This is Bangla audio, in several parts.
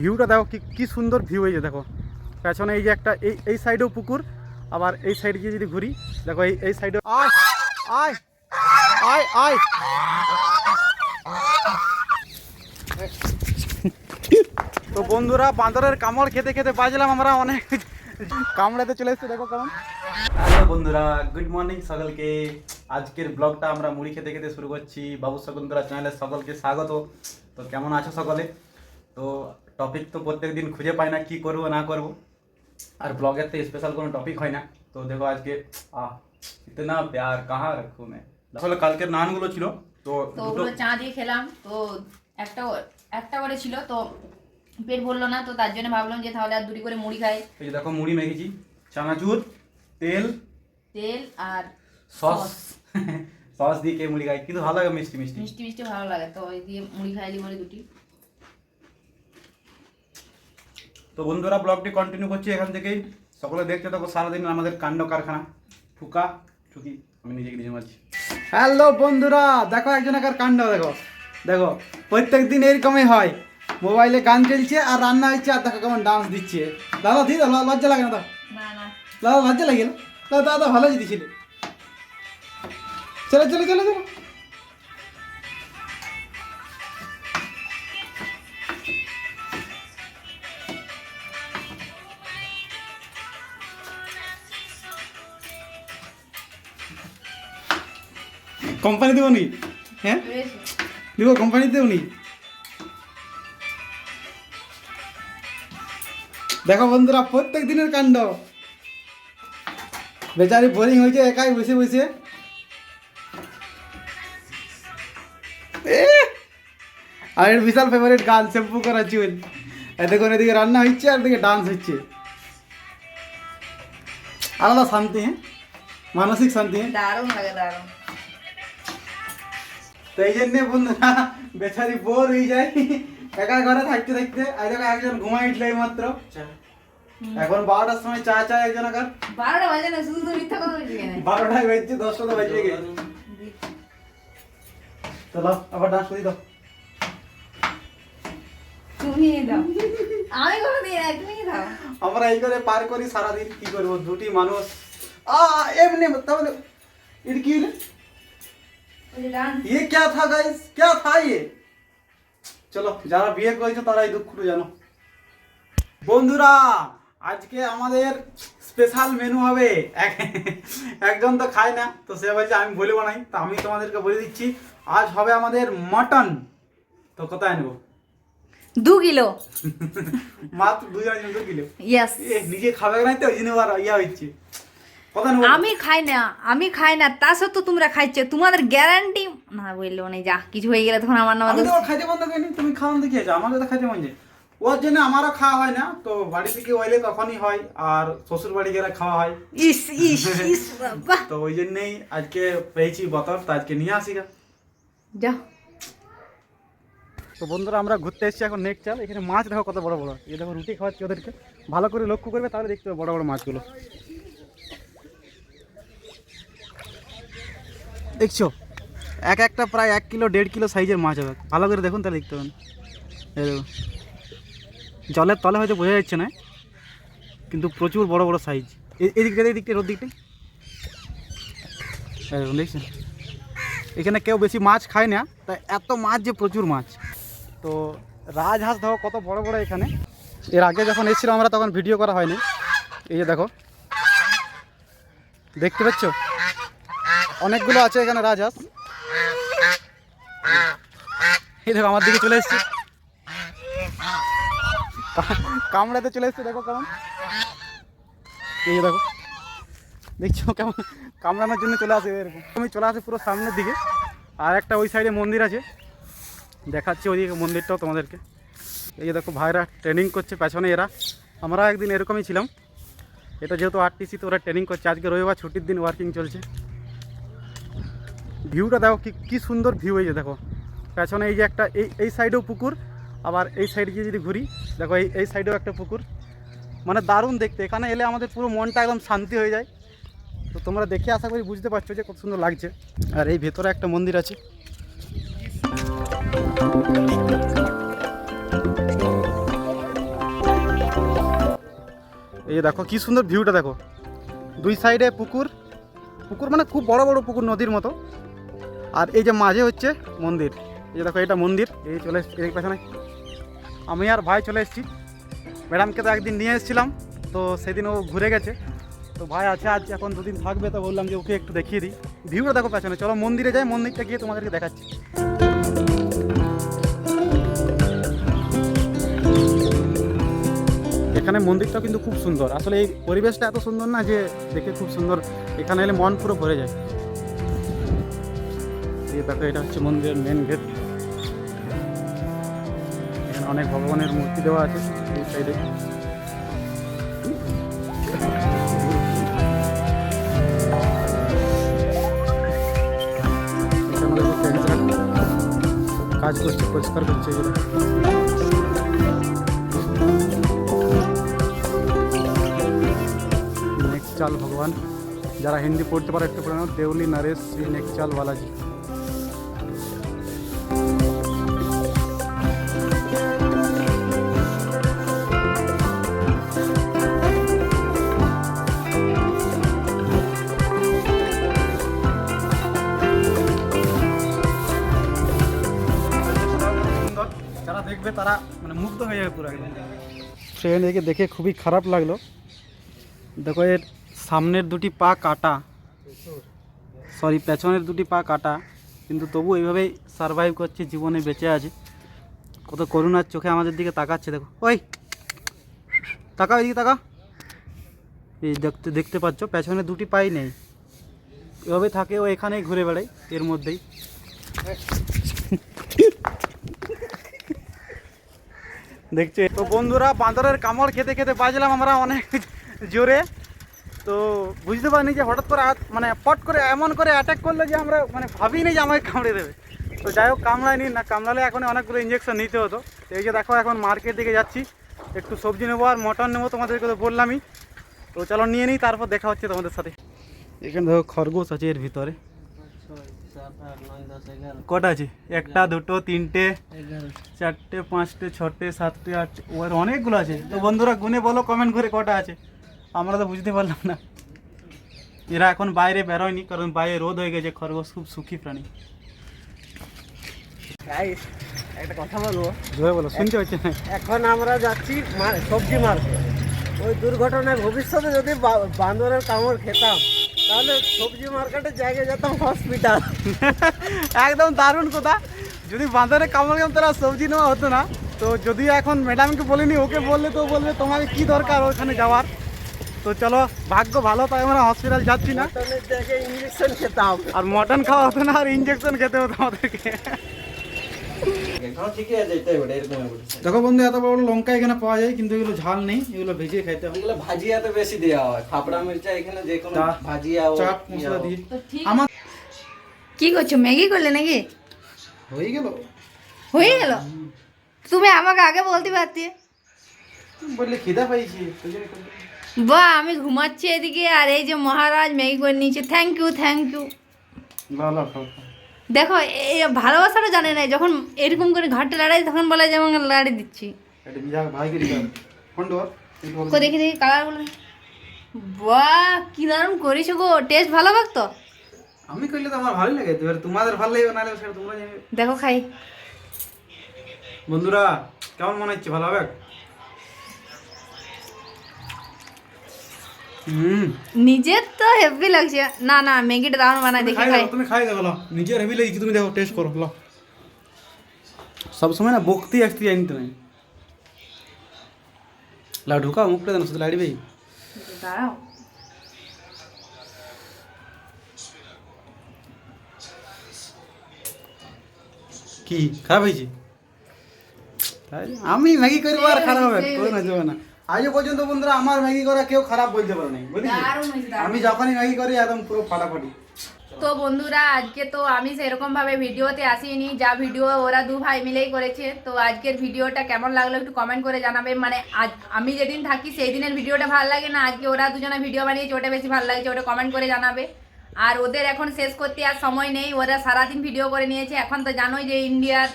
ভিউটা দেখো কি কি সুন্দর ভিউ যে দেখো। পেছনে এই যে একটা এই এই সাইডেও পুকুর, আবার এই সাইডে গিয়ে যদি ঘুরি, দেখো এই এই সাইডে আয় আয় আয় আয়। তো বন্ধুরা, বাঁদরের কামড় খেতে খেতে বাজলাম আমরা অনেক। কামড়াতে চলে এসেছে, দেখো কারণ হ্যালো বন্ধুরা গুড মর্নিং সকলকে। আজকের ব্লগটা আমরা মুড়ি খেতে খেতে শুরু করছি। বাবু শকুন্তলা চ্যানেলের সকলকে স্বাগত। তো কেমন আছো সকলে? তো টপিক তো প্রত্যেক দিন খুঁজে পাই না কি করব না করব। আর ব্লগের তো স্পেশাল কোনো টপিক হয় না। তো দেখো আজকে আহ ইতনা প্যার কাহা রাখু মে আসলে কালকের নানগুলো ছিল তো ওগুলো চা দিয়ে খেলাম তো একটা একটা করে ছিল তো পেট ভরলো না তো তার জন্য ভাবলাম যে তাহলে আর দুটি করে মুড়ি খাই। এই যে দেখো মুড়ি মেখেছি চানাচুর তেল তেল আর সস। সস। সস দিয়ে কে মুড়ি খাই কিন্তু ভালো লাগে মিষ্টি মিষ্টি। মিষ্টি মিষ্টি ভালো লাগে তো ওই দিয়ে মুড়ি খাইলি বলে দুটি। তো বন্ধুরা ব্লগটি কন্টিনিউ করছি এখান থেকেই। সকলে দেখতে থাকো সারাদিন আমাদের কাণ্ড কারখানা। ঠুকা ঠুকি আমি নিজেকে নিজে মারছি। হ্যালো বন্ধুরা দেখো একজনের কাণ্ড দেখো। দেখো প্রত্যেক দিন এরকমই হয়। মোবাইলে গান চলছে আর রান্না হচ্ছে আর দেখো কেমন ডান্স দিচ্ছে। দাদা দি দাদা লজ্জা লাগে না দাদা দাদা লজ্জা লাগে না? দাদা দাদা ভালো যদি ছিল। চলো চলো চলো চলো। কোম্পানি দেবো নি হ্যাঁ দিব কোম্পানি দেবো নি দেখো বন্ধুরা প্রত্যেক দিনের কাণ্ড। বেচারি বোরিং হয়েছে একাই বসে বসে। আর এর বিশাল ফেভারিট গান শ্যাম্পু করা চুল। এ দেখুন এদিকে রান্না হচ্ছে আর এদিকে ডান্স হচ্ছে। আলাদা শান্তি হ্যাঁ? মানসিক শান্তি হ্যাঁ? দারুণ লাগে দারুণ। তো এই জন্যে বন্ধুরা বেচারি বোর হয়ে যায়। একা ঘরে থাকতে থাকতে আর দেখো একজন ঘুমাই উঠল এই মাত্র এখন বারোটার সময় চা চা একজন একার বারোটা বাজে না শুধু তো মিথ্যা কথা বলছি কেন বারোটায় বেজছে দশটা তো বেজে গেছে। চলো আবার ডান্স করি দাও। তুমি দাও। আমি কোনো দিই না তুমি দাও। আমরা এই করে পার করি সারাদিন কি করব? দুটি মানুষ। আ এমনি তাহলে এটা কি হলো? ওই যে ডান্স ये क्या था गाइस क्या था ये চলো যারা বিয়ে করেছে তারা এই দুঃখটা জানো বন্ধুরা আজকে আমাদের স্পেশাল মেনু হবে এক- একজন তো খায় না তো সে বলছে আমি বলবো নাই তো আমি তোমাদেরকে বলে দিচ্ছি আজ হবে আমাদের মটন তো কোথায় নেবো দু কিলো মাত্র দুজন দু কিলো ইয়েস এ, নিজে খাবে নাই তো ওই জন্য আবার ইয়া হচ্ছে কোথায় নেবো আমি খাই না আমি খাই না তা সত্ত্বেও তোমরা খাইছো তোমাদের গ্যারান্টি না বলল না যা কিছু হয়ে গেলে তখন আমার নাম খাইতে বন্ধ করিনি তুমি খাওয়ান দেখি আছে? আমাকে তো খাইতে মন যায়। ওর জন্য আমারও খাওয়া হয় না তো বাড়ি থেকে ওইলে তখনই হয় আর শ্বশুর বাড়ি গেলে খাওয়া হয়। ইস ইস ইস বাবা। তো ওই জন্যই আজকে পেয়েছি বতর তো আজকে নিয়ে আসি গা। যা। তো বন্ধুরা আমরা ঘুরতে এসেছি এখন নেক্সট চাল। এখানে মাছ দেখো কত বড় বড়। এই দেখো রুটি খাওয়াচ্ছি ওদেরকে। ভালো করে লক্ষ্য করবে তাহলে দেখতে পাবে বড় বড় মাছগুলো। দেখছ? এক একটা প্রায় এক কিলো, দেড় কিলো সাইজের মাছ হবে। ভালো করে দেখুন, তাহলে দেখতে পাবেন। জলের তলে হয়তো বোঝা যাচ্ছে না, কিন্তু প্রচুর বড় বড় সাইজ এই দিকটা এই দিকটা দেখুন, দেখছেন? এখানে কেউ বেশি মাছ খায় না, তাই এত মাছ যে প্রচুর মাছ। তো রাজহাঁস দেখো, কত বড় বড় এখানে। এর আগে যখন এসেছিলাম আমরা, তখন ভিডিও করা হয়নি। এই যে দেখো। দেখতে পাচ্ছ? অনেকগুলো আছে এখানে, রাজহাঁস। এই দেখো, আমার দিকে চলে এসছে। কামড়াতে চলে এসছে, দেখো কেমন। এই দেখো, দেখছ কেমন? কামড়ানোর জন্য চলে আসে এরকম। আমি চলে আসে পুরো সামনের দিকে। আর একটা ওই সাইডে মন্দির আছে। দেখাচ্ছি ওইদিকে মন্দিরটাও তোমাদেরকে। এই যে দেখো, ভাইরা ট্রেনিং করছে পেছনে এরা। আমরা একদিন এরকমই ছিলাম। এটা যেহেতু আরটিসি তো ওরা ট্রেনিং করছে। আজকে রবিবার ছুটির দিন ওয়ার্কিং চলছে। ভিউটা দেখো কি কি সুন্দর ভিউ যে দেখো। পেছনে এই যে একটা, এই এই সাইডেও পুকুর, আবার এই সাইডে গিয়ে যদি ঘুরি, দেখো এই এই সাইডেও একটা পুকুর। মানে দারুণ দেখতে, এখানে এলে আমাদের পুরো মনটা একদম শান্তি হয়ে যায়। তো তোমরা দেখে আশা করি বুঝতে পারছ যে কত সুন্দর লাগছে। আর এই ভেতরে একটা মন্দির আছে। এই যে দেখো, কি সুন্দর ভিউটা দেখো। দুই সাইডে পুকুর। পুকুর মানে খুব বড় বড় পুকুর নদীর মতো। আর এই যে মাঝে হচ্ছে মন্দির। এই যে দেখো, এটা মন্দির। এই চলে এই পেছনে। আমি আর ভাই চলে এসেছি। ম্যাডামকে তো একদিন নিয়ে এসেছিলাম, তো সেদিন ও ঘুরে গেছে। তো ভাই আছে, আজ এখন দুদিন থাকবে, তো বললাম যে ওকে একটু দেখিয়ে দিই। ভিউটা দেখো পেছনে, চলো মন্দিরে যাই, মন্দিরটা গিয়ে তোমাদেরকে দেখাচ্ছি। এখানে মন্দিরটা কিন্তু খুব সুন্দর। আসলে এই পরিবেশটা এত সুন্দর না যে দেখে খুব সুন্দর। এখানে এলে মন পুরো ভরে যায়। এই দেখো, এটা হচ্ছে মন্দিরের মেন গেট এখানে অনেক ভগবানের মূর্তি দেওয়া আছে, এই সাইডে এখানে দেখো ফ্রেন্ডসরা কাজ করছে, পরিষ্কার করছে এগুলো। নেকচাল ভগবান। যারা হিন্দি পড়তে পারে একটু পড়ে নাও, দেউলি, নরেশ, শ্রী নেকচাল দেখবে তারা মানে মুগ্ধ হয়ে যাবে পুরো একদম। ট্রেন একে দেখে খুবই খারাপ লাগল। দেখো এর সামনের দুটি পা কাটা। সরি পেছনের দুটি পা কাটা। কিন্তু তবু এইভাবেই সারভাইভ করছে, জীবনে বেঁচে আছে। কত করুণার চোখে আমাদের দিকে তাকাচ্ছে, দেখো। ওই! তাকাও এদিকে তাকা এই দেখতে দেখতে পাচ্ছ, পেছনে দুটি পাই নেই। এভাবে থাকে ও এখানেই ঘুরে বেড়ায়, এর মধ্যেই। দেখছে। তো বন্ধুরা, বাঁদরের কামড় খেতে খেতে বাজলাম আমরা অনেক জোরে। তো বুঝতে পারিনি যে হঠাৎ করে মানে পট করে এমন করে অ্যাটাক করল যে আমরা মানে ভাবিনি যে আমাকে কামড়ে দেবে। তো যাই হোক, কামড়ায়নি। না, কামড়ালে এখন অনেকগুলো ইঞ্জেকশন নিতে হতো। এই যে দেখো, এখন মার্কেট দিকে যাচ্ছি। একটু সবজি নেব আর মটন নেব তোমাদেরকে তো বললামই। তো চলো নিয়ে নিই, তারপর দেখা হচ্ছে তোমাদের সাথে। এখানে দেখো খরগোশ আছে এর ভিতরে। কটা আছে? একটা দুটো তিনটে চারটে পাঁচটে ছটে সাতটে আটটে ওর অনেকগুলো আছে। তো বন্ধুরা গুনে বলো কমেন্ট করে কটা আছে? আমরা তো বুঝতে পারলাম না। এরা এখন বাইরে বেরোয়নি কারণ বাইরে রোদ হয়ে গেছে খরগোশ খুব সুখী প্রাণী। একটা কথা বলব। বলো শুনতে পাচ্ছি না। এখন আমরা যাচ্ছি সবজি মার্কেট ওই দুর্ঘটনায় ভবিষ্যতে যদি বান্দরের কামড় খেতাম তাহলে সবজি মার্কেটের জায়গায় যেতাম হসপিটাল একদম দারুণ কথা। যদি বাঁদরে কামড় খেতাম তারা সবজি নেওয়া হতো না। তো যদি এখন ম্যাডামকে বলিনি ওকে বললে তো বলবে তোমাকে কি দরকার ওখানে যাওয়ার? তো চলো ভাগ্য ভালো তাই আমরা হসপিটাল যাচ্ছি না। ইঞ্জেকশন খেতাম আর মটন খাওয়া হতো না আর ইঞ্জেকশন খেতে হতো আমাদেরকে ঠিকই আছে এটাই ওটা এরকম দেখো বন্ধু এত বড় বড় লঙ্কা এখানে পাওয়া যায় কিন্তু এগুলো ঝাল নেই এগুলো ভেজে খাইতে হবে এগুলো ভাজিয়াতে বেশি দেওয়া হয় ফাপড়া মির্চা এখানে যে কোনো চা- ভাজিয়া ও চাট ইয়া মশলা হোক। দিয়ে তো ঠিক আমার কি করছ ম্যাগি করলে নাকি হয়ে গেল হয়ে গেল তুমি আমাকে আগে বলতে পারতে বললে খিদা পাইছি ওই জন্য করলাম। বাহ আমি ঘুমাচ্ছি এদিকে আর এই যে মহারাজ ম্যাগি করে নিয়েছে থ্যাংক ইউ থ্যাংক ইউ লাও, লাও, খাও, খাও। দেখো এই ভালোবাসাটা জানে না যখন এরকম করে ঘাটে লড়াই তখন বলে যে আমাকে লড়াই দিচ্ছি। কো দেখি দেখি কালারগুলো বাহ কি দারুণ করেছ গো টেস্ট ভালো লাগতো আমি করলে তো আমার ভালোই লাগে এবার তোমাদের ভালো লাগবে না সেটা তোমরা দেখো খাই। বন্ধুরা কেমন মনে হচ্ছে ভালো হবে নিজের তো হেভি লাগছে না না ম্যাগিটা দারুণ বানায় তুমি দেখি খাই খাই দাও, তুমি খাই দেখো লো নিজের হেভি লাগছে তুমি দেখো টেস্ট করো লো সবসময় না বকতি আসতে জানিতে নাই লা ঢুকাও মুখটা দেন শুধু লাড়ি ভাই দাঁড়াও কি খারাপ হয়েছে তাই আমি ম্যাগি করব আর খারাপ হবে কোনো না যাবে না আজও পর্যন্ত বন্ধুরা আমার ম্যাগি করা কেউ খারাপ বলতে পারে নাই বুঝলি। আমি যখনই ম্যাগি করি একদম পুরো ফাটাফাটি। তো বন্ধুরা আজকে তো আমি সেরকম ভাবে ভিডিওতে আসিনি যা ভিডিও ওরা দু ভাই মিলেই করেছে। তো আজকের ভিডিওটা কেমন লাগল একটু কমেন্ট করে জানাবে। মানে আজ আমি যেদিন থাকি সেই দিনের ভিডিওটা ভালো লাগে না? আজকে ওরা দুজনে ভিডিও বানিয়েছে ওটা বেশি ভালো লাগছে ওটা কমেন্ট করে জানাবে। আর ওদের এখন শেষ করতে আর সময় নেই ওরা সারাদিন ভিডিও করে নিয়েছে। এখন তো জানোই যে ইন্ডিয়ার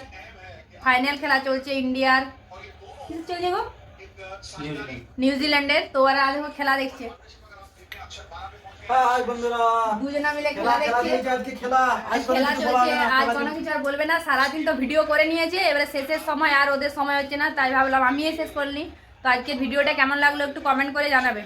ফাইনাল খেলা চলছে ইন্ডিয়ার। গো। নিউজিল্যান্ড নিউজিল্যান্ডের তো ওরা দেখো খেলা দেখছে। হাই বন্ধুরা। দুজনা মিলে খেলা খেলা খেলা দেখছে। আজকে খেলা। আজ কোনো খেলা কিছু চলছে। আর কোনো কিছু আর বলবে না সারাদিন তো ভিডিও করে নিয়েছে। এবারে শেষের সময় আর ওদের সময় হচ্ছে না তাই ভাবলাম আমিই শেষ করলি। তো আজকের ভিডিওটা কেমন লাগল একটু কমেন্ট করে জানাবে।